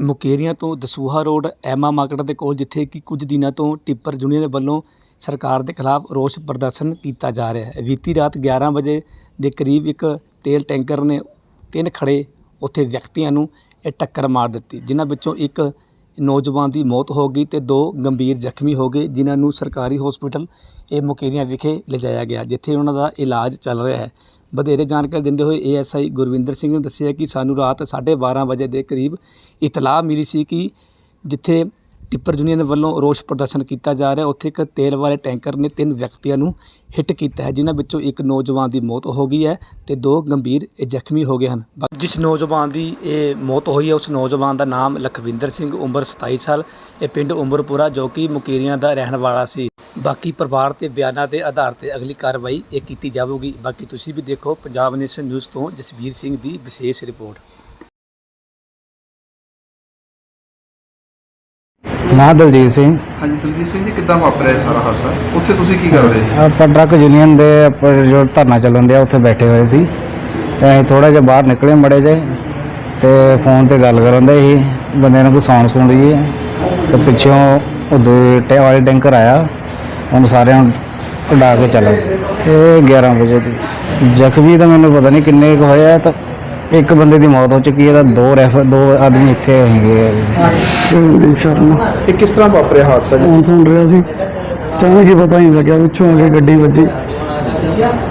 ਮੁਕੇਰੀਆਂ ਤੋਂ Dasuya road, Emma market ਦੇ ਕੋਲ, ਜਿੱਥੇ ਕਿ ਕੁਝ ਦਿਨਾਂ ਤੋਂ ਟਿੱਪਰ ਯੂਨੀਅਨ ਵੱਲੋਂ ਸਰਕਾਰ ਦੇ ਖਿਲਾਫ ਰੋਸ ਪ੍ਰਦਰਸ਼ਨ ਕੀਤਾ ਜਾ ਰਿਹਾ ਹੈ। ਬੀਤੀ ਰਾਤ 11 ਵਜੇ ਦੇ ਕਰੀਬ ਇੱਕ ਤੇਲ ਟੈਂਕਰ ਨੇ ਤਿੰਨ ਖੜੇ ਉੱਥੇ ਵਿਅਕਤੀਆਂ ਨੂੰ ਇਹ ਟੱਕਰ ਮਾਰ ਦਿੱਤੀ, ਜਿਨ੍ਹਾਂ ਵਿੱਚੋਂ ਇੱਕ ਨੌਜਵਾਨ ਦੀ ਮੌਤ ਹੋ ਗਈ ਅਤੇ ਦੋ ਗੰਭੀਰ ਜ਼ਖਮੀ ਹੋ ਗਏ, ਜਿਨ੍ਹਾਂ ਨੂੰ ਸਰਕਾਰੀ ਹਸਪੀਟਲ ਇਹ ਮੁਕੇਰੀਆਂ ਵਿਖੇ ਲਿਜਾਇਆ ਗਿਆ, ਜਿੱਥੇ ਉਹਨਾਂ ਦਾ ਇਲਾਜ ਚੱਲ ਰਿਹਾ ਹੈ। ਵਧੇਰੇ ਜਾਣਕਾਰੀ ਦਿੰਦੇ ਹੋਏ A S I Gurvinder Singh ਨੇ ਦੱਸਿਆ ਕਿ ਸਾਨੂੰ ਰਾਤ 12:30 ਵਜੇ ਦੇ ਕਰੀਬ ਇਤਲਾਹ ਮਿਲੀ ਸੀ ਕਿ ਜਿੱਥੇ ਟਿੱਪਰ ਯੂਨੀਅਨ ਵੱਲੋਂ ਰੋਸ ਪ੍ਰਦਰਸ਼ਨ ਕੀਤਾ ਜਾ ਰਿਹਾ। ਉੱਥੇ ਇੱਕ ਤੇਲ ਵਾਲੇ ਟੈਂਕਰ ਨੇ ਤਿੰਨ ਵਿਅਕਤੀਆਂ ਨੂੰ ਹਿੱਟ ਕੀਤਾ ਹੈ, ਜਿਨ੍ਹਾਂ ਵਿੱਚੋਂ ਇੱਕ ਨੌਜਵਾਨ ਦੀ ਮੌਤ ਹੋ ਗਈ ਹੈ ਤੇ ਦੋ ਗੰਭੀਰ ਜ਼ਖਮੀ ਹੋ ਗਏ ਹਨ। ਜਿਸ ਨੌਜਵਾਨ ਦੀ ਇਹ ਮੌਤ ਹੋਈ ਹੈ, ਉਸ ਨੌਜਵਾਨ ਦਾ ਨਾਮ ਲਖਵਿੰਦਰ ਸਿੰਘ, ਉਮਰ 27 ਸਾਲ। ਇਹ ਪਿੰਡ ਉਮਰਪੁਰਾ, ਜੋ ਕਿ ਮੁਕੇਰੀਆਂ ਦਾ ਰਹਿਣ ਵਾਲਾ ਸੀ। ਬਾਕੀ ਪਰਿਵਾਰ ਤੇ ਬਿਆਨਾਂ ਦੇ ਆਧਾਰ ਤੇ ਅਗਲੀ ਕਾਰਵਾਈ ਇਹ ਕੀਤੀ ਜਾਵੇਗੀ। ਬਾਕੀ ਤੁਸੀਂ ਵੀ ਦੇਖੋ ਪੰਜਾਬ ਨੇਸ਼ਨ ਨਿਊਜ਼ ਤੋਂ ਜਸਵੀਰ ਸਿੰਘ ਦੀ ਵਿਸ਼ੇਸ਼ ਰਿਪੋਰਟ। ਨਾਂ ਦਲਜੀਤ ਸਿੰਘ। ਹਾਂਜੀ ਦਲਜੀਤ ਸਿੰਘ ਜੀ ਕਿੱਦਾਂ ਵਾਪਰਿਆ ਇਹ ਸਾਰਾ ਹਾਦਸਾ? ਉੱਥੇ ਤੁਸੀਂ ਕੀ ਕਰਦੇ ਜੀ ਆਪਾਂ ਟਰੱਕ ਯੂਨੀਅਨ ਦੇ ਉੱਪਰ ਜੋ ਧਰਨਾ ਚੱਲਣ ਦਿਆ ਉੱਥੇ ਬੈਠੇ ਹੋਏ ਸੀ। ਤੇ ਅਸੀਂ ਥੋੜਾ ਜਿਹਾ ਬਾਹਰ ਨਿਕਲੇ ਮੜੇ ਜੇ ਤੇ ਫੋਨ ਤੇ ਗੱਲ ਕਰਨ ਦੇ ਸੀ। ਬੰਦੇ ਨੂੰ ਕੋਈ ਸਾਊਂਡ ਸੁਣ ਰਹੀ ਹੈ ਤੇ ਪਿੱਛੋਂ ਉਹ ਦੋ ਟੈ ਵਾਲੇ ਟੈਂਕਰ ਆਇਆ ਉਹਨੂੰ ਸਾਰਿਆਂ ਨੂੰ ਉਡਾ ਕੇ ਚਲਾ। ਇਹ 11 ਵਜੇ ਦੀ। ਜ਼ਖਮੀ ਤਾਂ ਮੈਨੂੰ ਪਤਾ ਨਹੀਂ ਕਿੰਨੇ ਕੁ ਹੋਏ ਆ ਤਾਂ ਇੱਕ ਬੰਦੇ ਦੀ ਮੌਤ ਹੋ ਚੁੱਕੀ ਹੈ ਤਾਂ ਦੋ ਰੈਫਰ ਦੋ ਆਦਮੀ ਇੱਥੇ ਹੈਗੇ ਗਗਨਦੀਪ ਸ਼ਰਮਾ ਇਹ ਕਿਸ ਤਰ੍ਹਾਂ ਵਾਪਰਿਆ ਹਾਦਸਾ ਜੀ? ਫੋਨ ਸੁਣ ਰਿਹਾ ਸੀ। ਅਚਾਨਕ ਹੀ ਪਤਾ ਨਹੀਂ ਲੱਗਿਆ ਪਿੱਛੋਂ ਆ ਕੇ ਗੱਡੀ ਵੱਜੀ।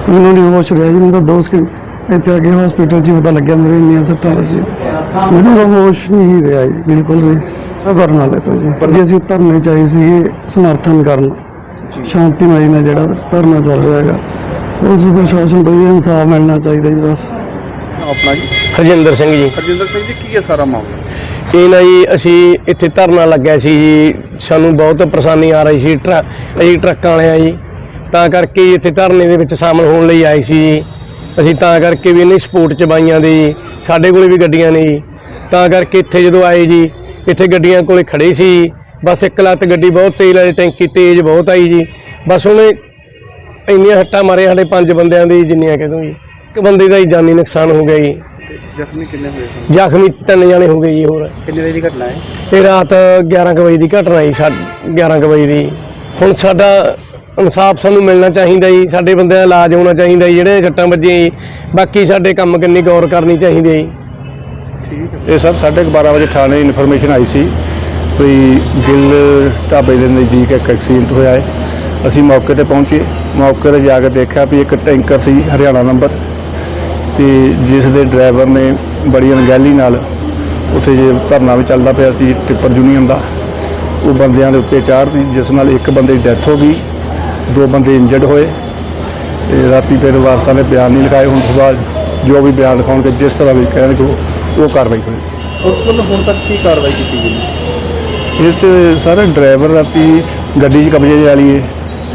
ਮੈਨੂੰ ਨਹੀਂ ਹੋਸ਼ ਰਿਹਾ ਜੀ ਮੈਨੂੰ ਤਾਂ ਦੋ ਸਕਿੰਟ ਇੱਥੇ ਆ ਕੇ ਹਸਪੀਟਲ 'ਚ ਹੀ ਪਤਾ ਲੱਗਿਆ ਮੇਰੇ ਇੰਨੀਆਂ ਸੱਟਾਂ ਵੱਜੀ ਮੈਨੂੰ ਤਾਂ ਹੋਸ਼ ਨਹੀਂ ਹੀ ਰਿਹਾ ਜੀ ਬਿਲਕੁਲ ਵੀ। ਮੈਂ ਕਰਨ ਵਾਲੇ ਤੋਂ ਜੀ। ਪਰ ਜੇ ਅਸੀਂ ਧਰਨੇ ਚਾਹੀ ਸੀਗੇ ਸਮਰਥਨ ਕਰਨ ਸ਼ਾਂਤੀਮਈ ਨਾਲ ਜਿਹੜਾ ਧਰਨਾ ਚੱਲ ਰਿਹਾ ਹੈਗਾ ਉਸ ਪ੍ਰਸ਼ਾਸਨ ਤੋਂ ਇਹ ਇਨਸਾਫ ਮਿਲਣਾ ਚਾਹੀਦਾ ਜੀ ਬਸ। ਆਪਣਾ ਜੀ? ਹਰਜਿੰਦਰ ਸਿੰਘ ਜੀ। ਹਰਜਿੰਦਰ ਸਿੰਘ ਜੀ ਕੀ ਹੈ ਸਾਰਾ ਮਾਮਲਾ? ਇਹ ਨਾ ਜੀ ਅਸੀਂ ਇੱਥੇ ਧਰਨਾ ਲੱਗਿਆ ਸੀ ਜੀ। ਸਾਨੂੰ ਬਹੁਤ ਪਰੇਸ਼ਾਨੀ ਆ ਰਹੀ ਸੀ ਟਰੱਕ ਅਸੀਂ ਟਰੱਕਾਂ ਵਾਲੇ ਆ ਜੀ। ਤਾਂ ਕਰਕੇ ਜੀ ਇੱਥੇ ਧਰਨੇ ਦੇ ਵਿੱਚ ਸ਼ਾਮਲ ਹੋਣ ਲਈ ਆਏ ਸੀ ਜੀ। ਅਸੀਂ ਤਾਂ ਕਰਕੇ ਵੀ ਇਹਨੀ ਸਪੋਰਟ ਚ ਬਾਈਆਂ ਦੇ ਜੀ। ਸਾਡੇ ਕੋਲੇ ਵੀ ਗੱਡੀਆਂ ਨੇ ਜੀ। ਤਾਂ ਕਰਕੇ ਇੱਥੇ ਜਦੋਂ ਆਏ ਜੀ ਇੱਥੇ ਗੱਡੀਆਂ ਕੋਲੇ ਖੜੇ ਸੀ ਬਸ ਇੱਕ ਲੱਤ ਗੱਡੀ ਬਹੁਤ ਤੇਜ਼ ਵਾਲੀ ਟੈਂਕੀ ਤੇਜ਼ ਬਹੁਤ ਆਈ ਜੀ। ਬਸ ਉਹਨੇ ਇੰਨੀਆਂ ਹੱਟਾਂ ਮਾਰੇ ਸਾਡੇ ਪੰਜ ਬੰਦਿਆਂ ਦੀ ਜਿੰਨੀਆਂ ਕਹਦੋਂ ਜੀ। ਇੱਕ ਬੰਦੇ ਦਾ ਹੀ ਜਾਨੀ ਨੁਕਸਾਨ ਹੋ ਗਿਆ ਜੀ। ਜ਼ਖਮੀ ਕਿੰਨੇ ਹੋਏ ਸਨ? ਜ਼ਖਮੀ ਤਿੰਨ ਜਣੇ ਹੋ ਗਏ ਜੀ ਹੋਰ। ਕਿੰਨੇ ਵਜੇ ਦੀ ਘਟਨਾ ਹੈ? ਇਹ ਰਾਤ 11 ਕੁ ਵਜੇ ਦੀ ਘਟਨਾ ਜੀ ਸਾ 11 ਕੁ ਵਜੇ ਦੀ। ਹੁਣ ਸਾਡਾ ਇਨਸਾਫ ਸਾਨੂੰ ਮਿਲਣਾ ਚਾਹੀਦਾ ਜੀ ਸਾਡੇ ਬੰਦਿਆਂ ਦਾ ਇਲਾਜ ਹੋਣਾ ਚਾਹੀਦਾ ਜੀ ਜਿਹੜੇ ਸੱਟਾਂ ਵੱਜੀਆਂ ਜੀ ਬਾਕੀ ਸਾਡੇ ਕੰਮ ਕੰਨੀ ਗੌਰ ਕਰਨੀ ਚਾਹੀਦੀ ਹੈ ਜੀ। ਇਹ ਸਰ 12:30 ਵਜੇ ਥਾਣੇ ਇਨਫੋਰਮੇਸ਼ਨ ਆਈ ਸੀ ਕੋਈ ਗਿੱਲ ਢਾਬੇ ਦੇ ਨਜ਼ਦੀਕ ਇੱਕ ਐਕਸੀਡੈਂਟ ਹੋਇਆ ਹੈ। ਅਸੀਂ ਮੌਕੇ ਤੇ ਪਹੁੰਚੇ। ਮੌਕੇ ਤੇ ਜਾ ਕੇ ਦੇਖਿਆ ਵੀ ਇੱਕ ਟੈਂਕਰ ਸੀ ਹਰਿਆਣਾ ਨੰਬਰ। ਤੇ ਜਿਸ ਦੇ ਡਰਾਈਵਰ ਨੇ ਬੜੀ ਅਣਗਹਿਲੀ ਨਾਲ ਉੱਥੇ ਜੇ ਧਰਨਾ ਵੀ ਚੱਲਦਾ ਪਿਆ ਸੀ ਟਿੱਪਰ ਯੂਨੀਅਨ ਦਾ ਉਹ ਬੰਦਿਆਂ ਦੇ ਉੱਤੇ ਚਾੜ੍ਹਦੀ ਜਿਸ ਨਾਲ ਇੱਕ ਬੰਦੇ ਦੀ ਡੈਥ ਹੋ ਗਈ ਦੋ ਬੰਦੇ ਇੰਜਰਡ ਹੋਏ। ਰਾਤੀ ਫਿਰ ਵਾਰਸਾਂ ਨੇ ਬਿਆਨ ਨਹੀਂ ਲਿਖਾਏ ਹੁਣ ਸੁਬਾਹ ਜੋ ਵੀ ਬਿਆਨ ਲਿਖਾਉਣਗੇ ਜਿਸ ਤਰ੍ਹਾਂ ਵੀ ਕਹਿਣਗੇ ਉਹ- ਉਹ ਕਾਰਵਾਈ ਹੋਣੀ ਉਸ ਵੱਲੋਂ ਹੁਣ ਤੱਕ ਕੀ ਕਾਰਵਾਈ ਕੀਤੀ ਗਈ? ਇਸ 'ਚ ਸਾਰੇ ਡਰਾਈਵਰ ਰਾਤੀ ਗੱਡੀ 'ਚ ਕਬਜ਼ੇ ਵਾਲੀ ਹੈ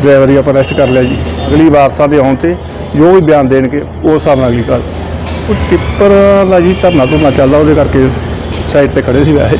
ਡਰਾਈਵਰ ਦੀ ਆਪਾਂ ਅਰੈਸਟ ਕਰ ਲਿਆ ਜੀ। ਅਗਲੀ ਵਾਰਸਾਂ ਦੇ ਆਉਣ ਤੇ ਜੋ ਵੀ ਬਿਆਨ ਦੇਣਗੇ ਉਸ ਹਿਸਾਬ ਨਾਲ ਅਗਲੀ ਕਰ ਉਹ ਟਿੱਪਰ ਦਾ ਜੀ ਧਰਨਾ ਧੁਰਨਾ ਚੱਲਦਾ, ਉਹਦੇ ਕਰਕੇ ਸਾਈਡ ਤੇ ਖੜੇ ਸੀ ਵੈਸੇ।